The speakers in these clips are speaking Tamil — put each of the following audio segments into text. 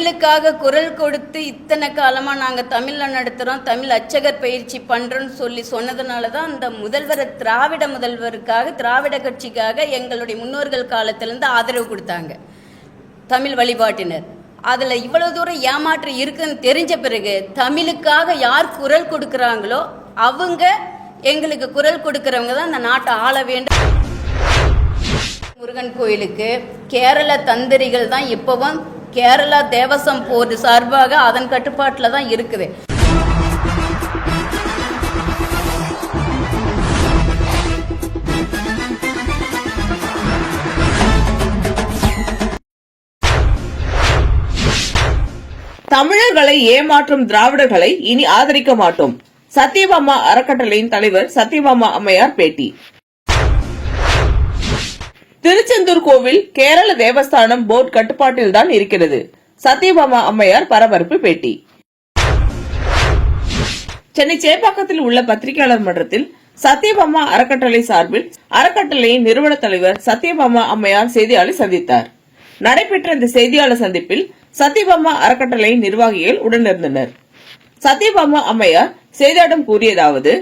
தமிழுக்காக குரல் கொடுத்து இத்தனை காலமாக நாங்கள் தமிழில் நடத்துகிறோம் தமிழ் அச்சகர் பயிற்சி பண்ணுறோன்னு சொல்லி சொன்னதுனால தான் அந்த முதல்வர் திராவிட முதல்வருக்காக திராவிட கட்சிக்காக எங்களுடைய முன்னோர்கள் காலத்திலேருந்து ஆதரவு கொடுத்தாங்க. தமிழ் வழிபாட்டினர். அதில் இவ்வளோ தூரம் ஏமாற்றம் இருக்குன்னு தெரிஞ்ச பிறகு தமிழுக்காக யார் குரல் கொடுக்குறாங்களோ அவங்க எங்களுக்கு குரல் கொடுக்குறவங்க தான் அந்த நாட்டை ஆள வேண்டும். முருகன் கோயிலுக்கு கேரள தந்திரிகள் தான் இப்பவும் கேரளா தேவசம் போர்டு சார்பாக அதன் கட்டுப்பாட்டில் தான் இருக்குது. தமிழர்களை ஏமாற்றும் திராவிடர்களை இனி ஆதரிக்க மாட்டோம். சத்யபாமா அறக்கட்டளையின் தலைவர் சத்யபாமா அம்மையார் பேட்டி. திருச்செந்தூர் கோவில் கேரள தேவஸ்தானம் போர்டு கட்டுப்பாட்டில் தான் இருக்கிறது. சத்யபாமா அம்மையார் பரபரப்பு பேட்டி. சென்னை சேப்பாக்கத்தில் உள்ள பத்திரிகையாளர் மன்றத்தில் சத்யபாமா அறக்கட்டளை சார்பில் அறக்கட்டளையின் நிறுவன தலைவர் சத்யபாமா அம்மையார் செய்தியாளர் சந்தித்தார். நடைபெற்ற இந்த செய்தியாளர் சந்திப்பில் சத்யபாமா அறக்கட்டளையின் நிர்வாகிகள் உடனிருந்தனர். சத்யபாமா அம்மையார் செய்தியாளரிடம் கூறியதாவது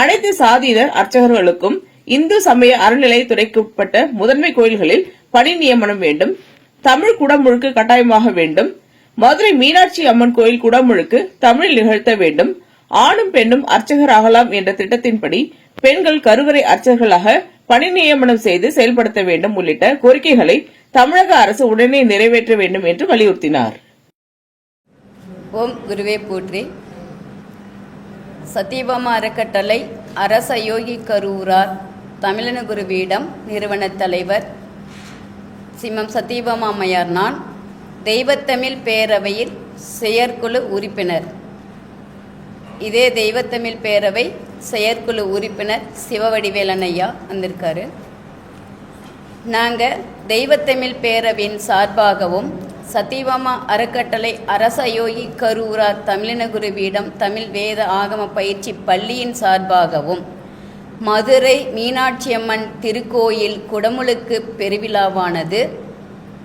அனைத்து சாதியினர் அர்ச்சகர்களுக்கும் இந்து சமய அறநிலையத்துறைக்குட்பட்ட முதன்மை கோயில்களில் பணி நியமனம் வேண்டும் தமிழ் குடமுழுக்கு கட்டாயமாக வேண்டும் மதுரை மீனாட்சி அம்மன் கோயில் குடமுழுக்கு தமிழில் நிகழ்த்த வேண்டும் ஆணும் பெண்ணும் அர்ச்சகர் ஆகலாம் என்ற திட்டத்தின்படி பெண்கள் கருவறை அர்ச்சகர்களாக பணி நியமனம் செய்து செயல்படுத்த வேண்டும் உள்ளிட்ட கோரிக்கைகளை தமிழக அரசு உடனே நிறைவேற்ற வேண்டும் என்று வலியுறுத்தினார். ஓம் குருவே போற்றி. சத்யபாமா அறக்கட்டளை அரச யோகி கரூரார் தமிழன குருவீடம் நிறுவனத் தலைவர் சிம்மம் சத்யபாமா அம்மையார் நான் தெய்வத்தமிழ் பேரவையில் செயற்குழு உறுப்பினர். இதே தெய்வத்தமிழ் பேரவை செயற்குழு உறுப்பினர் சிவவடிவேலன் ஐயா வந்திருக்காரு. நாங்கள் தெய்வத்தமிழ் பேரவின் சார்பாகவும் சத்தியபாமா அறக்கட்டளை அரசயோகி கரூரார் தமிழினகுருவியிடம் தமிழ் வேத ஆகம பயிற்சி பள்ளியின் சார்பாகவும் மதுரை மீனாட்சியம்மன் திருக்கோயில் குடமுழுக்கு பெருவிழாவானது.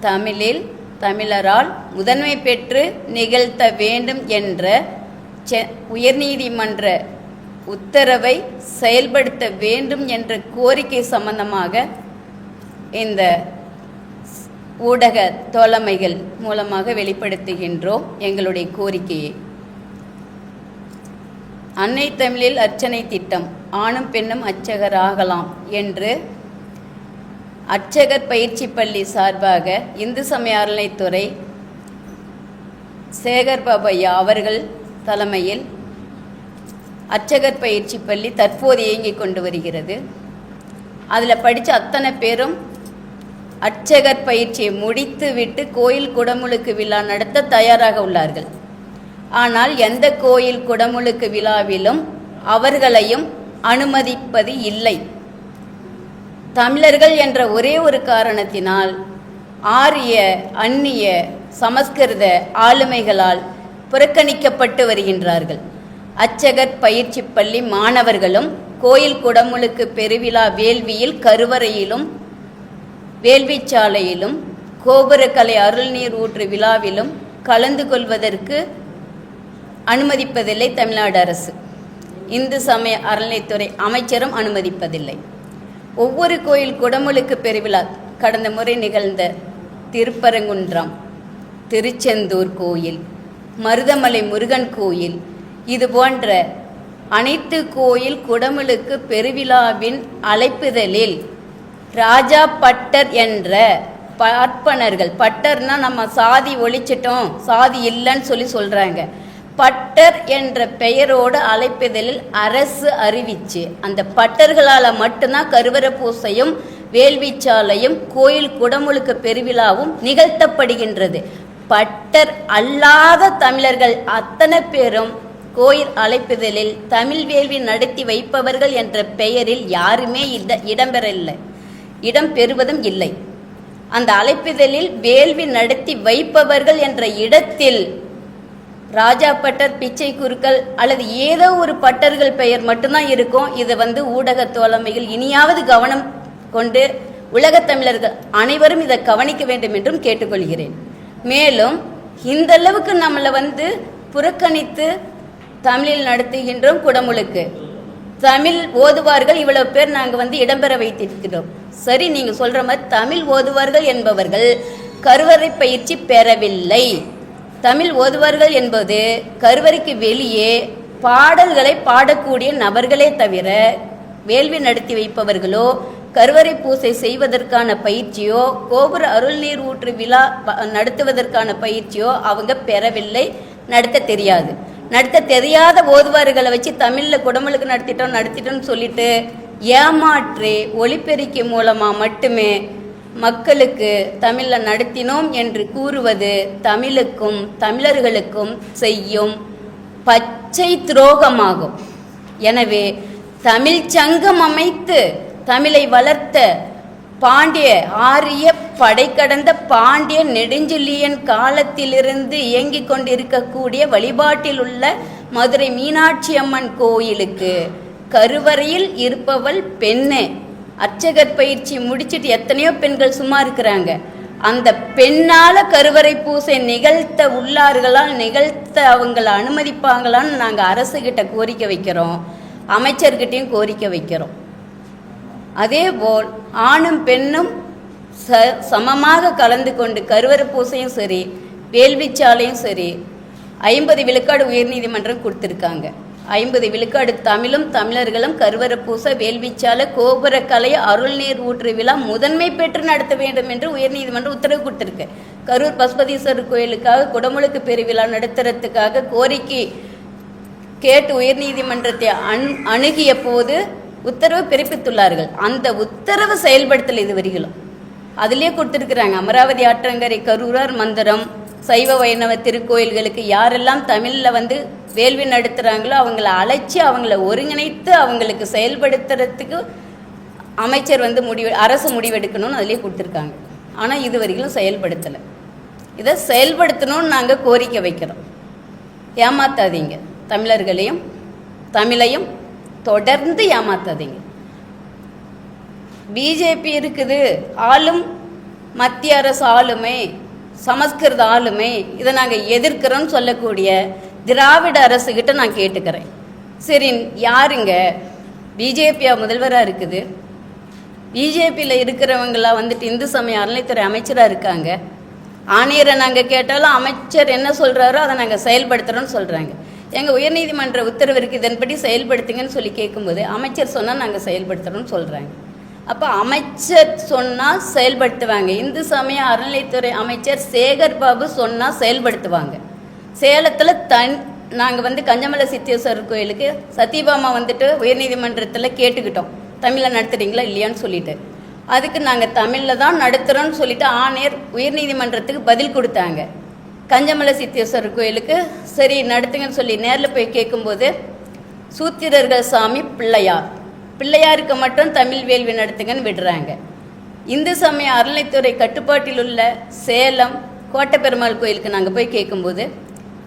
தமிழில் தமிழரால் முதன்மை பெற்று நிகழ்த்த வேண்டும் என்ற செ உயர்நீதிமன்ற உத்தரவை செயல்படுத்த வேண்டும் என்ற கோரிக்கை சம்பந்தமாக இந்த ஊடக தோழமைகள் மூலமாக வெளிப்படுத்துகின்றோம் எங்களுடைய கோரிக்கையை. அன்னை தமிழில் அர்ச்சனை திட்டம் ஆணும் பெண்ணும் அர்ச்சகர் ஆகலாம் என்று அர்ச்சகர் பயிற்சி பள்ளி சார்பாக இந்து சமய அறநிலைத்துறை சேகர் பாபையா அவர்கள் தலைமையில் அர்ச்சகர் பயிற்சி பள்ளி தற்போது இயங்கிக் கொண்டு வருகிறது. அதில் படித்த அத்தனை பேரும் அர்ச்சகர் பயிற்சியை முடித்து விட்டு கோயில் குடமுழுக்கு விழா நடத்த தயாராக உள்ளார்கள். ஆனால் எந்த கோயில் குடமுழுக்கு விழாவிலும் அவர்களையும் அனுமதிப்பது இல்லை. தமிழர்கள் என்ற ஒரே ஒரு காரணத்தினால் ஆரிய அந்நிய சமஸ்கிருத ஆளுமைகளால் புறக்கணிக்கப்பட்டு வருகின்றார்கள். அச்சகர் பயிற்சி பள்ளி மாணவர்களும் கோயில் குடமுழுக்கு பெருவிழா வேள்வியில் கருவறையிலும் வேள்விச்சாலையிலும் கோபுரக்கலை அருள்நீர் ஊற்று விழாவிலும் கலந்து கொள்வதற்கு அனுமதிப்பதில்லை தமிழ்நாடு அரசு. இந்து சமய அறநிலைத்துறை அமைச்சரும் அனுமதிப்பதில்லை. ஒவ்வொரு கோயில் குடமுழுக்கு பெருவிழா கடந்த முறை நிகழ்ந்த திருப்பரங்குன்றம் திருச்செந்தூர் கோயில் மருதமலை முருகன் கோயில் இது போன்ற அனைத்து கோயில் குடமுழுக்கு பெருவிழாவின் அழைப்புதலில் ராஜா பட்டர் என்ற பார்ப்பனர்கள் பட்டர்னா நம்ம சாதி ஒழிச்சிட்டோம் சாதி இல்லைன்னு சொல்லி சொல்கிறாங்க பட்டர் என்ற பெயரோடு அழைப்பிதழில் அரசு அறிவிச்சு அந்த பட்டர்களால் மட்டும்தான் கருவறை பூசையும் வேள்விச்சாலையும் கோயில் குடமுழுக்கு பெருவிழாவும் நிகழ்த்தப்படுகின்றது. பட்டர் அல்லாத தமிழர்கள் அத்தனை பேரும் கோயில் அழைப்புதலில் தமிழ் வேள்வி நடத்தி வைப்பவர்கள் என்ற பெயரில் யாருமே இட இடம்பெறவில்லை. இடம் பெறுவதும் இல்லை. அந்த அழைப்புதலில் வேள்வி நடத்தி வைப்பவர்கள் என்ற இடத்தில் ராஜா பட்டர் பிச்சை குருக்கள் அல்லது ஏதோ ஒரு பட்டர்கள் பெயர் மட்டும்தான் இருக்கும். இதை வந்து ஊடக தோழமையில் இனியாவது கவனம் கொண்டு உலகத் தமிழர்கள் அனைவரும் இதை கவனிக்க வேண்டும் என்றும் கேட்டுக்கொள்கிறேன். மேலும் இந்த அளவுக்கு நம்மளை வந்து புறக்கணித்து தமிழில் நடத்துகின்றோம் குடமுழுக்கு. தமிழ் ஓதுவார்கள் இவ்வளவு பேர் நாங்கள் வந்து இடம்பெற வைத்திருக்கிறோம். சரி நீங்க சொல்ற மாதிரி தமிழ் ஓதுவார்கள் என்பவர்கள் கருவறை பயிற்சி பெறவில்லை. தமிழ் ஓதுவார்கள் என்பது கருவறைக்கு வெளியே பாடல்களை பாடக்கூடிய நபர்களே தவிர வேள்வி நடத்தி வைப்பவர்களோ கருவறை பூசை செய்வதற்கான பயிற்சியோ கோபுர அருள்நீர் ஊற்று விழா நடத்துவதற்கான பயிற்சியோ அவங்க பெறவில்லை. நடத்த தெரியாது. நடத்த தெரியாத ஓதுவார்களை வச்சு தமிழில் குடமுழுக்கு நடத்திட்டோம் நடத்திட்டோம்னு சொல்லிட்டு ஏமாற்றி ஒளிப்பெருக்கி மூலமாக மட்டுமே மக்களுக்கு தமிழில் நடத்தினோம் என்று கூறுவது தமிழுக்கும் தமிழர்களுக்கும் செய்யும் பச்சை துரோகமாகும். எனவே தமிழ் சங்கம் அமைத்து தமிழை வளர்த்த பாண்டிய ஆரிய படை கடந்த பாண்டிய நெடுஞ்செழியன் காலத்திலிருந்து இயங்கிக் கொண்டிருக்கக்கூடிய வழிபாட்டில் உள்ள மதுரை மீனாட்சி அம்மன் கோயிலுக்கு கருவறையில் இருப்பவள் பெண்ணு. அர்ச்சகர் பயிற்சி முடிச்சிட்டு எத்தனையோ பெண்கள் சும்மா இருக்கிறாங்க. அந்த பெண்ணால கருவறை பூசை நிகழ்த்த உள்ளார்களால் நிகழ்த்த அவங்கள அனுமதிப்பாங்களான்னு நாங்க அரசுகிட்ட கோரிக்கை வைக்கிறோம். அமைச்சர்கிட்டயும் கோரிக்கை வைக்கிறோம். அதே போல் ஆணும் பெண்ணும் ச சமமாக கலந்து கொண்டு கருவறை பூசையும் சரி வேள்விச்சாலையும் சரி ஐம்பது விழுக்காடு உயர்நீதிமன்றம் கொடுத்துருக்காங்க. ஐம்பது விழுக்காடு தமிழும் தமிழர்களும் கருவரப்பூச பூச கோபுரக்கலை கோபுர கலை அருள்நீர் ஊற்று விழா முதன்மை பெற்று நடத்த வேண்டும் என்று உயர்நீதிமன்றம் உத்தரவு கொடுத்துருக்கு. கரூர் பசுபதீஸ்வரர் கோயிலுக்காக குடமுழுக்கு பெருவிழா நடத்துறதுக்காக கோரிக்கை கேட்டு உயர்நீதிமன்றத்தை அண் அணுகிய போது உத்தரவு பிறப்பித்துள்ளார்கள். அந்த உத்தரவு செயல்படுத்தல் இது வரைகளும் அதிலே கொடுத்துருக்குறாங்க. அமராவதி ஆற்றங்கரை கரூரார் மந்திரம் சைவ வைணவ திருக்கோயில்களுக்கு யாரெல்லாம் தமிழில் வந்து வேள்வி நடத்துகிறாங்களோ அவங்கள அழைச்சி அவங்கள ஒருங்கிணைத்து அவங்களுக்கு செயல்படுத்துறதுக்கு அமைச்சர் வந்து முடிவு அரசு முடிவெடுக்கணும்னு அதிலே கொடுத்துருக்காங்க. ஆனால் இது வரைக்கும் செயல்படுத்தலை. இதை செயல்படுத்தணும்னு நாங்கள் கோரிக்கை வைக்கிறோம். ஏமாத்தாதீங்க. தமிழர்களையும் தமிழையும் தொடர்ந்து ஏமாத்தாதீங்க. பிஜேபி இருக்குது. ஆளும் மத்திய அரசு ஆளுமே. சமஸ்கிருத ஆளுமை இதை நாங்கள் எதிர்க்கிறோன்னு சொல்லக்கூடிய திராவிட அரசுகிட்ட நான் கேட்டுக்கிறேன். சரி யாருங்க? பிஜேபியா முதல்வராக இருக்குது? பிஜேபியில் இருக்கிறவங்களாம் வந்துட்டு இந்து சமய அறநிலைத்துறை அமைச்சராக இருக்காங்க. ஆணையரை நாங்கள் கேட்டாலும் அமைச்சர் என்ன சொல்கிறாரோ அதை நாங்கள் செயல்படுத்துகிறோன்னு சொல்கிறாங்க எங்கள் உயர்நீதிமன்ற உத்தரவு இருக்குது இதன்படி செயல்படுத்துங்கன்னு சொல்லி கேட்கும்போது அமைச்சர் சொன்னால் நாங்கள் செயல்படுத்துகிறோம்னு சொல்கிறாங்க அப்போ அமைச்சர் சொன்னால் செயல்படுத்துவாங்க. இந்து சமய அறநிலைத்துறை அமைச்சர் சேகர் பாபு சொன்னால் செயல்படுத்துவாங்க. சேலத்தில் தன் நாங்கள் வந்து கஞ்சமலை சித்தேஸ்வரர் கோயிலுக்கு சத்யபாமா வந்துட்டு உயர்நீதிமன்றத்தில் கேட்டுக்கிட்டோம். தமிழில் நடத்துகிறீங்களா இல்லையான்னு சொல்லிட்டு. அதுக்கு நாங்கள் தமிழில் தான் நடத்துகிறோம்னு சொல்லிட்டு ஆணையர் உயர்நீதிமன்றத்துக்கு பதில் கொடுத்தாங்க. கஞ்சமலை சித்தேஸ்வரர் கோயிலுக்கு சரி நடத்துங்கன்னு சொல்லி நேரில் போய் கேட்கும்போது சூத்திரர்கள் சாமி பிள்ளையார். பிள்ளையாருக்கு மட்டும் தமிழ் வேள்வி நடத்துங்கன்னு விடுறாங்க. இந்து சமய அறநிலைத்துறை கட்டுப்பாட்டில் உள்ள சேலம் கோட்டப்பெருமாள் கோயிலுக்கு நாங்கள் போய் கேட்கும்போது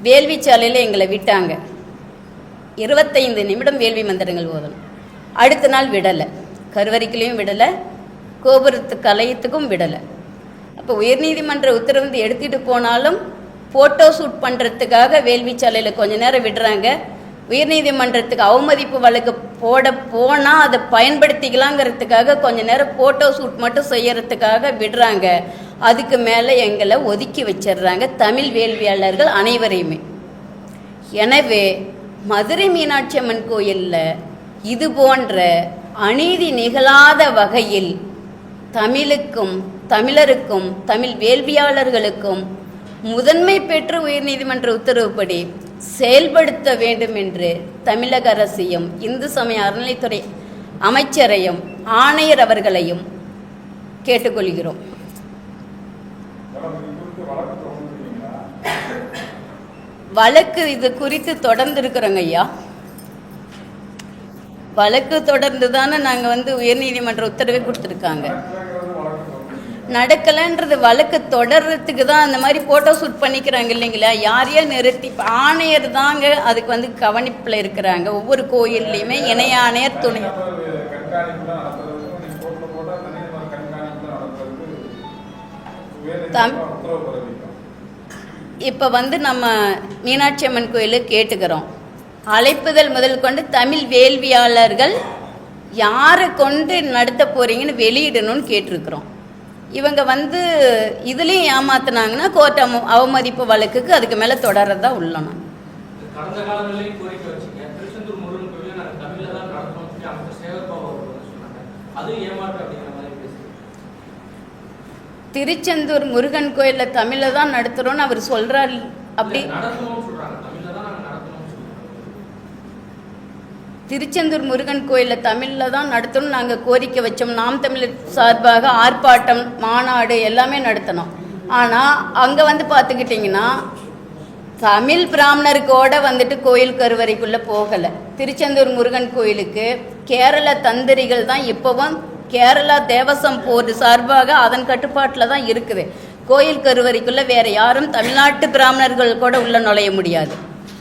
வேள்வி சாலையில் எங்களை விட்டாங்க. இருபத்தைந்து நிமிடம் வேள்வி மந்திரங்கள் ஓதணும். அடுத்த நாள் விடலை. கருவறைக்குலேயும் விடலை. கோபுரத்து கலையத்துக்கும் விடலை. அப்போ உயர்நீதிமன்ற உத்தரவு வந்து எடுத்துட்டு போனாலும் ஃபோட்டோ ஷூட் பண்ணுறதுக்காக வேள்வி சாலையில் கொஞ்ச நேரம் விடுறாங்க. உயர்நீதிமன்றத்துக்கு அவமதிப்பு வழக்கு போட போனால் அதை பயன்படுத்திக்கலாங்கிறதுக்காக கொஞ்ச நேரம் ஃபோட்டோ ஷூட் மட்டும் செய்யறதுக்காக விடுறாங்க. அதுக்கு மேலே எங்களை ஒதுக்கி வச்சிடுறாங்க தமிழ் வேள்வியாளர்கள் அனைவரையுமே. எனவே மதுரை மீனாட்சி அம்மன் கோயிலில் இது போன்ற அநீதி நிகழாத வகையில் தமிழுக்கும் தமிழருக்கும் தமிழ் வேள்வியாளர்களுக்கும் முதன்மை பெற்று உயர்நீதிமன்ற உத்தரவுப்படி செயல்படுத்த வேண்டும் என்று தமிழக அரசையும் இந்து சமய அறநிலைத்துறை அமைச்சரையும் ஆணையர் அவர்களையும் கேட்டுக்கொள்கிறோம். வழக்கு இது குறித்து தொடர்ந்து இருக்கிறோங்க ஐயா. வழக்கு தொடர்ந்து தானே நாங்கள் வந்து உயர்நீதிமன்ற உத்தரவை கொடுத்துருக்காங்க. நடக்கலைன்றது வழக்கு தொடர்றதுக்கு தான் அந்த மாதிரி ஃபோட்டோ ஷூட் பண்ணிக்கிறாங்க இல்லைங்களா? யாரையோ நிறுத்தி ஆணையர் தாங்க அதுக்கு வந்து கவனிப்பில் இருக்கிறாங்க. ஒவ்வொரு கோயில்லையுமே இணை ஆணையர் துணை. தம்- இப்போ வந்து நம்ம மீனாட்சி அம்மன் கோயிலுக்கு கேட்டுக்கிறோம். அழைப்புதல் முதல் கொண்டு தமிழ் வேள்வியாளர்கள் யாரை கொண்டு நடத்த போறீங்கன்னு வெளியிடணும்னு கேட்டிருக்கிறோம். இவங்க வந்து இதுலேயும் ஏமாத்துனாங்கன்னா கோர்ட் அவ- அவமதிப்பு வழக்குக்கு அதுக்கு மேலே மாதிரி பேசுறீங்க திருச்செந்தூர் முருகன் கோயிலில் தமிழில் தான் நடத்துகிறோன்னு அவர் சொல்கிறார் அப்படி இல்ல, நடத்தணும்னு சொல்றாங்க தமிழில் தான் நாங்கள் நடத்தணும்னு சொல்றோம் திருச்செந்தூர் முருகன் கோயிலில் தமிழில் தான் நடத்தணும் நாங்கள் கோரிக்கை வச்சோம். நாம் தமிழர் சார்பாக ஆர்ப்பாட்டம் மாநாடு எல்லாமே நடத்தினோம் ஆனால் அங்கே வந்து பார்த்துக்கிட்டிங்கன்னா தமிழ் பிராமணருக்கோட வந்துட்டு கோயில் கருவறைக்குள்ளே போகலை. திருச்செந்தூர் முருகன் கோயிலுக்கு கேரள தந்திரிகள் தான் இப்போவும் கேரளா தேவசம் போர்டு சார்பாக அதன் கட்டுப்பாட்டில் தான் இருக்குது. கோயில் கருவறைக்குள்ளே வேறு யாரும் தமிழ்நாட்டு பிராமணர்கள் கூட உள்ளே நுழைய முடியாது.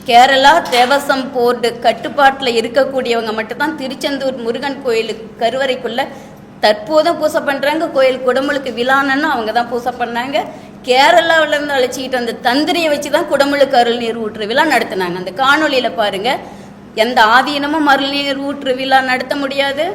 கேரளா தேவசம் போர்டு கட்டுப்பாட்டில் இருக்கக்கூடியவங்க மட்டும்தான் திருச்செந்தூர் முருகன் கோயிலுக்கு கருவறைக்குள்ள தற்போதும் பூசை பண்ணுறாங்க கோயில் குடமுழுக்கு விழான்னு அவங்க தான் பூசை பண்ணாங்க. கேரளாவிலேருந்து அழைச்சிக்கிட்டு அந்த தந்திரியை வச்சு தான் குடமுழுக்கு அருள் நீர் ஊற்று விழா நடத்தினாங்க. அந்த காணொளியில் பாருங்க. எந்த ஆதீனமும் அருள் நீர் ஊற்று விழா நடத்த முடியாது.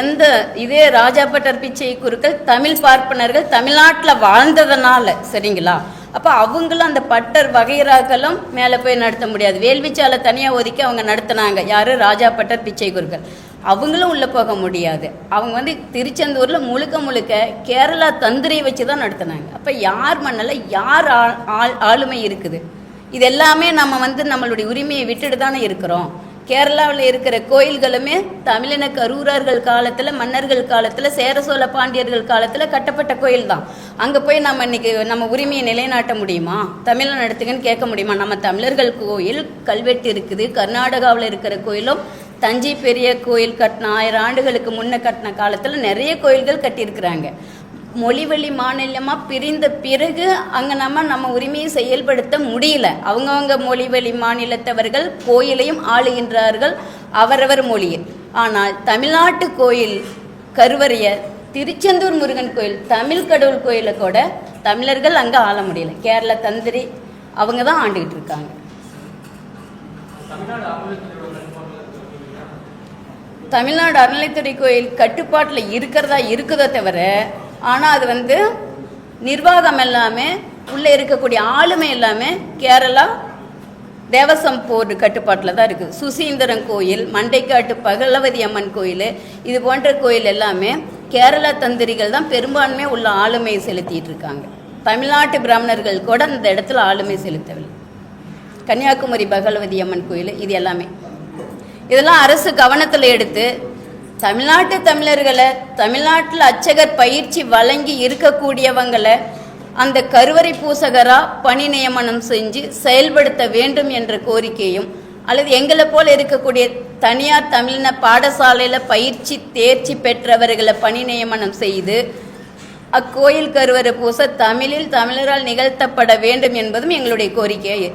எந்த இதே ராஜாபட்டர் பிச்சை குருக்கள் தமிழ் பார்ப்பனர்கள் தமிழ்நாட்டில் வாழ்ந்ததுனால சரிங்களா? அப்போ அவங்களும் அந்த பட்டர் வகைராக்களும் மேலே போய் நடத்த முடியாது. வேள்விச்சாலை தனியாக ஒதுக்கி அவங்க நடத்தினாங்க. யார்? ராஜாப்பட்டர் பிச்சை குருக்கள். அவங்களும் உள்ளே போக முடியாது. அவங்க வந்து திருச்செந்தூரில் முழுக்க முழுக்க கேரளா தந்திரியை வச்சு தான் நடத்தினாங்க. அப்போ யார் மண்ணில் யார் ஆள்- ஆளுமை இருக்குது? இது எல்லாமே நம்ம வந்து நம்மளுடைய உரிமையை விட்டுட்டு தானே இருக்கிறோம். கேரளாவில் இருக்கிற கோயில்களுமே தமிழின கரூரர்கள் காலத்தில் மன்னர்கள் காலத்தில் சேர சோழ பாண்டியர்கள் காலத்தில் கட்டப்பட்ட கோயில் தான் அங்கே போய் நம்ம இன்னைக்கு நம்ம உரிமையை நிலைநாட்ட முடியுமா? தமிழை நடத்துங்கன்னு கேட்க முடியுமா? நம்ம தமிழர்கள் கோயில் கல்வெட்டு இருக்குது. கர்நாடகாவில் இருக்கிற கோயிலும் தஞ்சை பெரிய கோயில் கட்டின ஆயிரம் ஆண்டுகளுக்கு முன்ன கட்டின காலத்தில் நிறைய கோயில்கள் கட்டியிருக்கிறாங்க. மொழிவழி மாநிலமாக பிரிந்த பிறகு அங்கே நம்ம நம்ம உரிமையை செயல்படுத்த முடியல. அவங்கவங்க மொழிவழி மாநிலத்தவர்கள் கோயிலையும் ஆளுகின்றார்கள் அவரவர் மொழியில். ஆனால் தமிழ்நாட்டு கோயில் கருவறைய திருச்செந்தூர் முருகன் கோயில் தமிழ் கடவுள் கோயிலை கூட தமிழர்கள் அங்கே ஆள முடியல. கேரள தந்திரி அவங்க தான் ஆண்டுகிட்டு இருக்காங்க. தமிழ்நாடு அறநிலைத்துறை கோயில் கட்டுப்பாட்டில் இருக்கிறதா இருக்குதோ தவிர ஆனால் அது வந்து நிர்வாகம் எல்லாமே உள்ளே இருக்கக்கூடிய ஆளுமை எல்லாமே கேரளா தேவசம் போர்டு கட்டுப்பாட்டில் தான் இருக்குது. சுசீந்திரன் கோயில் மண்டைக்காட்டு பகலவதி அம்மன் கோயில் இது போன்ற கோயில் எல்லாமே கேரளா தந்திரிகள் தான் பெரும்பான்மை உள்ள ஆளுமையை செலுத்திட்டு இருக்காங்க. தமிழ்நாட்டு பிராமணர்கள் கூட அந்த இடத்துல ஆளுமை செலுத்தவில்லை. கன்னியாகுமரி பகலவதி அம்மன் கோயில் இது எல்லாமே. இதெல்லாம் அரசு கவனத்தில் எடுத்து தமிழ்நாட்டு தமிழர்களை தமிழ்நாட்டில் அச்சகர் பயிற்சி வழங்கி இருக்கக்கூடியவங்களை அந்த கருவறை பூசகரா பணி நியமனம் செஞ்சு செயல்படுத்த வேண்டும் என்ற கோரிக்கையும் அல்லது எங்களை போல இருக்கக்கூடிய தனியார் தமிழின பாடசாலையில் பயிற்சி தேர்ச்சி பெற்றவர்களை பணி நியமனம் செய்து அக்கோயில் கருவறை பூச தமிழில் தமிழரால் நிகழ்த்தப்பட வேண்டும் என்பதும் எங்களுடைய கோரிக்கையை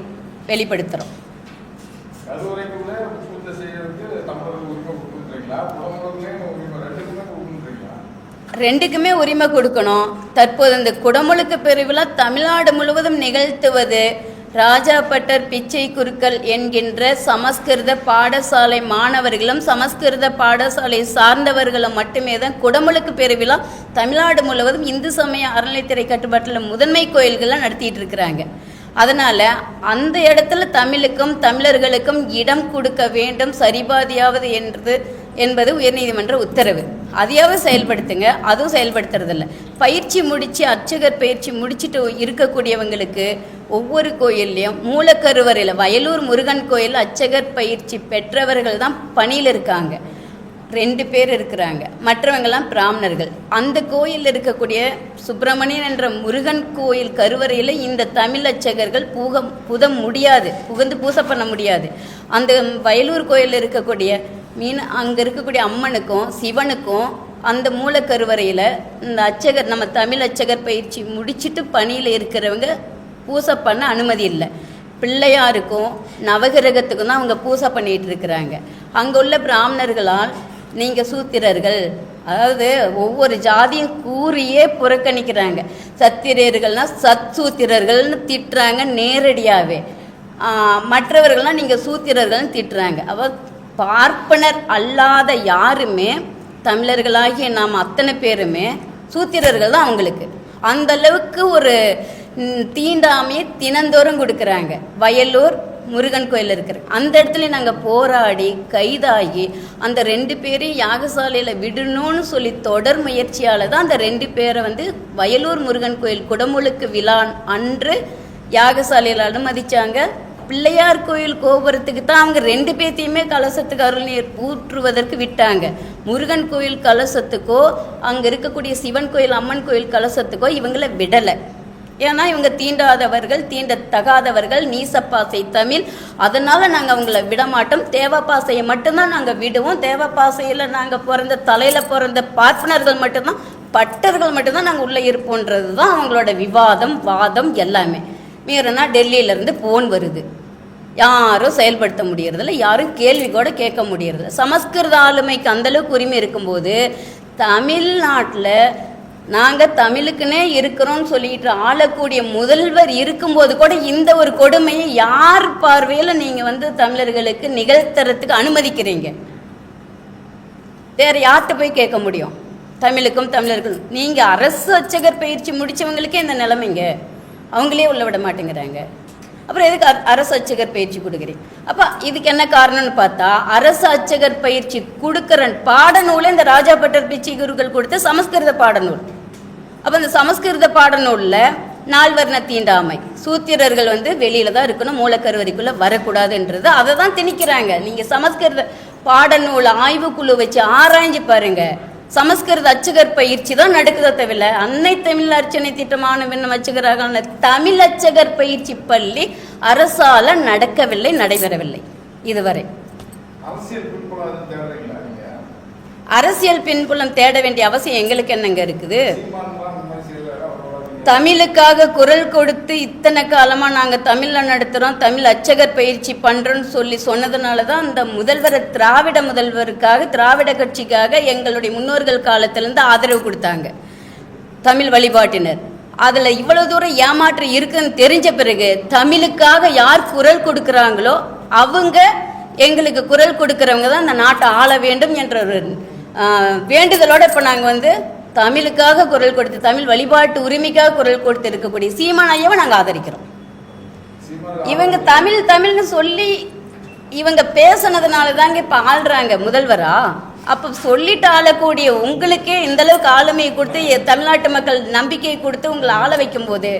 வெளிப்படுத்துகிறோம் கருவறைக்குள்ளே பூஜை செய்யறதுக்கு தமிழருக்கு உரிமை கொடுக்குறீங்களா புலமுறையிலே உரிமை ரெண்டுக்குமே கொடுக்குறீங்களா ரெண்டுக்குமே உரிமை கொடுக்கணும். தற்போது இந்த குடமுழுக்கு பெருவிழா தமிழ்நாடு முழுவதும் நிகழ்த்துவது ராஜாபட்டர் பிச்சை குருக்கள் என்கின்ற சமஸ்கிருத பாடசாலை மாணவர்களும் சமஸ்கிருத பாடசாலை சார்ந்தவர்களும் மட்டுமே தான் குடமுழுக்கு பெருவிழா தமிழ்நாடு முழுவதும் இந்து சமய அறநிலைத்துறை கட்டுப்பாட்டில் முதன்மை கோயில்கள்லாம் நடத்திட்டு இருக்கிறாங்க. அதனால அந்த இடத்துல தமிழுக்கும் தமிழர்களுக்கும் இடம் கொடுக்க வேண்டும் சரிபாதியாவது என்று என்பது உயர்நீதிமன்ற உத்தரவு. அதையாவது செயல்படுத்துங்க அதுவும் செயல்படுத்துறதில்ல. பயிற்சி முடிச்சு அர்ச்சகர் பயிற்சி முடிச்சுட்டு இருக்கக்கூடியவங்களுக்கு ஒவ்வொரு கோயில்லையும் மூலக்கருவறையில் வயலூர் முருகன் கோயில் அர்ச்சகர் பயிற்சி பெற்றவர்கள் தான் பணியில் இருக்காங்க. ரெண்டு பேர் இருக்கிறாங்க. மற்றவங்கெல்லாம் பிராமணர்கள். அந்த கோயில் இருக்கக்கூடிய சுப்பிரமணியன் என்ற முருகன் கோயில் கருவறையில் இந்த தமிழ் அச்சகர்கள் புக புத முடியாது. புகுந்து பூசை பண்ண முடியாது. அந்த வயலூர் கோயிலில் இருக்கக்கூடிய மீன் அங்கே இருக்கக்கூடிய அம்மனுக்கும் சிவனுக்கும் அந்த மூலக்கருவறையில் இந்த அச்சகர் நம்ம தமிழ் அச்சகர் பயிற்சி முடிச்சிட்டு பணியில் இருக்கிறவங்க பூசை பண்ண அனுமதி இல்லை. பிள்ளையாருக்கும் நவகிரகத்துக்கும் தான் அவங்க பூசை பண்ணிகிட்டு இருக்கிறாங்க. அங்கே உள்ள பிராமணர்களால் நீங்கள் சூத்திரர்கள். அதாவது ஒவ்வொரு ஜாதியும் கூறியே புறக்கணிக்கிறாங்க. சத்திரியர்கள்னா சத்சூத்திரர்கள்னு திட்டுறாங்க நேரடியாகவே மற்றவர்கள்லாம் நீங்கள் சூத்திரர்கள்னு திட்டுறாங்க. அவ பார்ப்பனர் அல்லாத யாருமே தமிழர்களாகிய நாம் அத்தனை பேருமே சூத்திரர்கள் தான் அவங்களுக்கு. அந்த அளவுக்கு ஒரு தீண்டாமையை தினந்தோறும் கொடுக்குறாங்க. வயலூர் முருகன் கோயில் இருக்கிற. அந்த இடத்துல நாங்கள் போராடி கைதாகி அந்த ரெண்டு பேரையும் யாகசாலையில் விடணும்னு சொல்லி தொடர் முயற்சியால் தான் அந்த ரெண்டு பேரை வந்து வயலூர் முருகன் கோயில் குடமுழுக்கு விழா அன்று யாகசாலையில் அனுமதித்தாங்க பிள்ளையார் கோயில் கோபுரத்துக்கு தான் அவங்க ரெண்டு பேர்த்தையுமே கலசத்துக்கு அருள் நீர் ஊற்றுவதற்கு விட்டாங்க. முருகன் கோயில் கலசத்துக்கோ அங்கே இருக்கக்கூடிய சிவன் கோயில் அம்மன் கோயில் கலசத்துக்கோ இவங்களை விடலை. ஏன்னா இவங்க தீண்டாதவர்கள் தீண்டத்தகாதவர்கள் நீசப்பாசை தமிழ். அதனால நாங்கள் அவங்கள விடமாட்டோம். தேவப்பாசையை மட்டும்தான் நாங்கள் விடுவோம். தேவப்பாசையில் நாங்கள் பிறந்த தலையில் பிறந்த பார்ப்பனர்கள் மட்டும்தான் பட்டர்கள் மட்டும்தான் நாங்கள் உள்ளே இருப்போன்றது தான் அவங்களோட விவாதம் வாதம் எல்லாமே. மீறினா டெல்லியிலேருந்து ஃபோன் வருது. யாரும் செயல்படுத்த முடியறதில்ல. யாரும் கேள்வி கூட கேட்க முடியறதில்ல. சமஸ்கிருத ஆளுமைக்கு அந்தளவுக்கு உரிமை இருக்கும்போது தமிழ்நாட்டில் நாங்கள் தமிழுக்குன்னே இருக்கிறோம்னு சொல்லிட்டு ஆளக்கூடிய முதல்வர் இருக்கும்போது கூட இந்த ஒரு கொடுமையை யார் பார்வையில் நீங்கள் வந்து தமிழர்களுக்கு நிகழ்த்துறதுக்கு அனுமதிக்கிறீங்க? வேற யார்கிட்ட போய் கேட்க முடியும்? தமிழுக்கும் தமிழர்களும். நீங்கள் அரசு அச்சகர் பயிற்சி முடிச்சவங்களுக்கே இந்த நிலைமைங்க. அவங்களே உள்ள விட மாட்டேங்கிறாங்க. அப்புறம் எதுக்கு அரசு அச்சகர் பயிற்சி கொடுக்குறீங்க? அப்போ இதுக்கு என்ன காரணம்னு பார்த்தா அரசு அச்சகர் பயிற்சி கொடுக்குற பாடநூலை இந்த ராஜா பட்டர் பிச்சை குருக்கள் கொடுத்த சமஸ்கிருத பாடநூல். அப்போ இந்த சமஸ்கிருத பாடநூலில் நால்வர்ண தீண்டாமை. சூத்திரர்கள் வந்து வெளியில தான் இருக்கணும் மூலக்கருவறைக்குள்ள வரக்கூடாதுன்றது. அதை தான் திணிக்கிறாங்க. நீங்க சமஸ்கிருத பாடநூல் ஆய்வுக்குழு வச்சு ஆராய்ஞ்சு பாருங்க. சமஸ்கிருத அச்சகர் பயிற்சி தான் நடக்குதோ தவிர அன்னை தமிழ் அர்ச்சனை திட்டமான விண்ணம் அச்சகராக தமிழ் அச்சகர் பயிற்சி பள்ளி அரசால நடக்கவில்லை நடைபெறவில்லை. இதுவரை. அரசியல் பின்புலம் தேட வேண்டிய அவசியம் எங்களுக்கு என்னங்க இருக்குது சீமான்லாம் இந்த மாதிரி செய்யறாரு அவரோட நீங்க தமிழுக்காக குரல் கொடுத்து இத்தனை காலமாக நாங்கள் தமிழில் நடத்துகிறோம் தமிழ் அச்சகர் பயிற்சி பண்ணுறோன்னு சொல்லி சொன்னதுனால தான் அந்த முதல்வர் திராவிட முதல்வருக்காக திராவிட கட்சிக்காக எங்களுடைய முன்னோர்கள் காலத்திலேருந்து ஆதரவு கொடுத்தாங்க. தமிழ் வழிபாட்டினர். அதில் இவ்வளோ தூரம் ஏமாற்றம் இருக்குன்னு தெரிஞ்ச பிறகு தமிழுக்காக யார் குரல் கொடுக்குறாங்களோ அவங்க எங்களுக்கு குரல் கொடுக்குறவங்க தான் இந்த நாட்டை ஆள வேண்டும் என்ற ஒரு வேண்டுதலோடு இப்போ நாங்கள் வந்து தமிழுக்காக குரல் கொடுத்து தமிழ் வழிபாட்டு உரிமைக்காக குரல் கொடுத்து இருக்கக்கூடிய சீமான் ஐயாவை நாங்கள் ஆதரிக்கிறோம். இவங்க தமிழ் தமிழ்னு சொல்லி இவங்க பேசுனதுனால தாங்க இப்ப ஆள்றாங்க முதல்வரா. அப்ப சொல்லிட்டு ஆளக்கூடிய உங்களுக்கே இந்த அளவுக்கு ஆளுமையை கொடுத்து தமிழ்நாட்டு மக்கள் நம்பிக்கையை கொடுத்து உங்களை ஆள வைக்கும் போது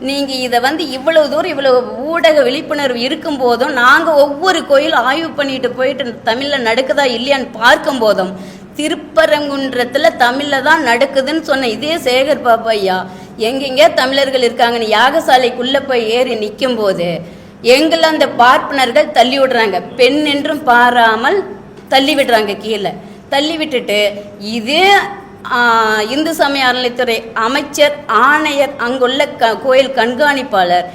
நீங்க இதை வந்து இவ்வளவு தூரம் இவ்வளவு ஊடக விழிப்புணர்வு இருக்கும் போதும் நாங்க ஒவ்வொரு கோயில் ஆய்வு பண்ணிட்டு போயிட்டு தமிழ்ல நடக்குதா இல்லையான்னு பார்க்கும் போதும் திருப்பரங்குன்றத்தில் தமிழில் தான் நடக்குதுன்னு சொன்ன இதே சேகர் பாபா ஐயா எங்கெங்க தமிழர்கள் இருக்காங்கன்னு யாகசாலைக்குள்ளே போய் ஏறி நிற்கும் போது எங்களை அந்த பார்ப்பனர்கள் தள்ளி விடுறாங்க. பெண் என்றும் பாராமல் தள்ளி விடுறாங்க கீழே. தள்ளி விட்டுட்டு இதே இந்து சமய அறநிலைத்துறை அமைச்சர் ஆணையர் அங்குள்ள க கோயில் கண்காணிப்பாளர்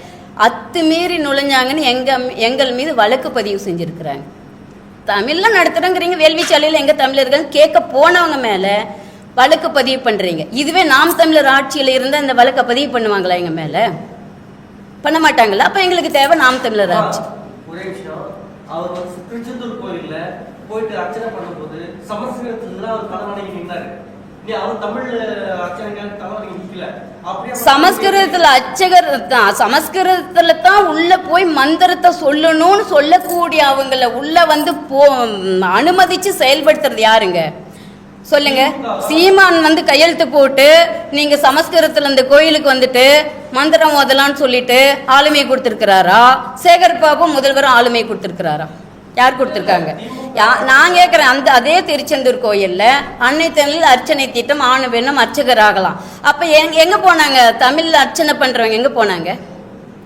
அத்துமீறி நுழைஞ்சாங்கன்னு எங்க எங்கள் மீது வழக்கு பதிவு செஞ்சுருக்கிறாங்க. தமிழ்ல நடத்துறோங்கிறீங்க வேள்வி சாலையில் எங்க தமிழர்கள் கேட்க போனவங்க மேல வழக்கு பதிவு பண்றீங்க. இதுவே நாம் தமிழர் ஆட்சியில இருந்தா இந்த வழக்கை பதிவு பண்ணுவாங்களா எங்க மேல? பண்ண மாட்டாங்களா? அப்ப எங்களுக்கு தேவை நாம் தமிழர் ஆட்சி. அவர் திருச்செந்தூர் கோயில்ல போயிட்டு அர்ச்சனை பண்ணும்போது சமஸ்கிருதத்துல அவர் தலைவணங்கி நின்னாரு சமஸ்கிருதத்துல அச்சகர் தான் சமஸ்கிருதத்துல தான் உள்ள போய் மந்திரத்தை சொல்லணும்னு சொல்லக்கூடிய அவங்கள உள்ள வந்து போ அனுமதிச்சு செயல்படுத்துறது யாருங்க? சொல்லுங்க. சீமான். வந்து கையெழுத்து போட்டு நீங்க சமஸ்கிருதத்துல இந்த கோயிலுக்கு வந்துட்டு மந்திரம் ஓதலாம்னு சொல்லிட்டு ஆளுமை கொடுத்திருக்கிறாரா? சேகர் பாபு முதல்வரும் ஆளுமை கொடுத்திருக்கிறாரா? யார் கொடுத்துருக்காங்க? யா- நான் கேட்குறேன் அந்த அதே திருச்செந்தூர் கோயிலில் அன்னை தமிழ் அர்ச்சனை திட்டம் ஆணு பெண்ணும் அர்ச்சகர் ஆகலாம் அப்போ எங் எங்கே போனாங்க? தமிழில் அர்ச்சனை பண்ணுறவங்க எங்கே போனாங்க?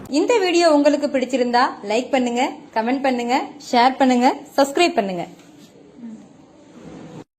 இந்த வீடியோ உங்களுக்கு பிடிச்சிருந்தா லைக் பண்ணுங்க கமெண்ட் பண்ணுங்க ஷேர் பண்ணுங்க சப்ஸ்கிரைப் பண்ணுங்க.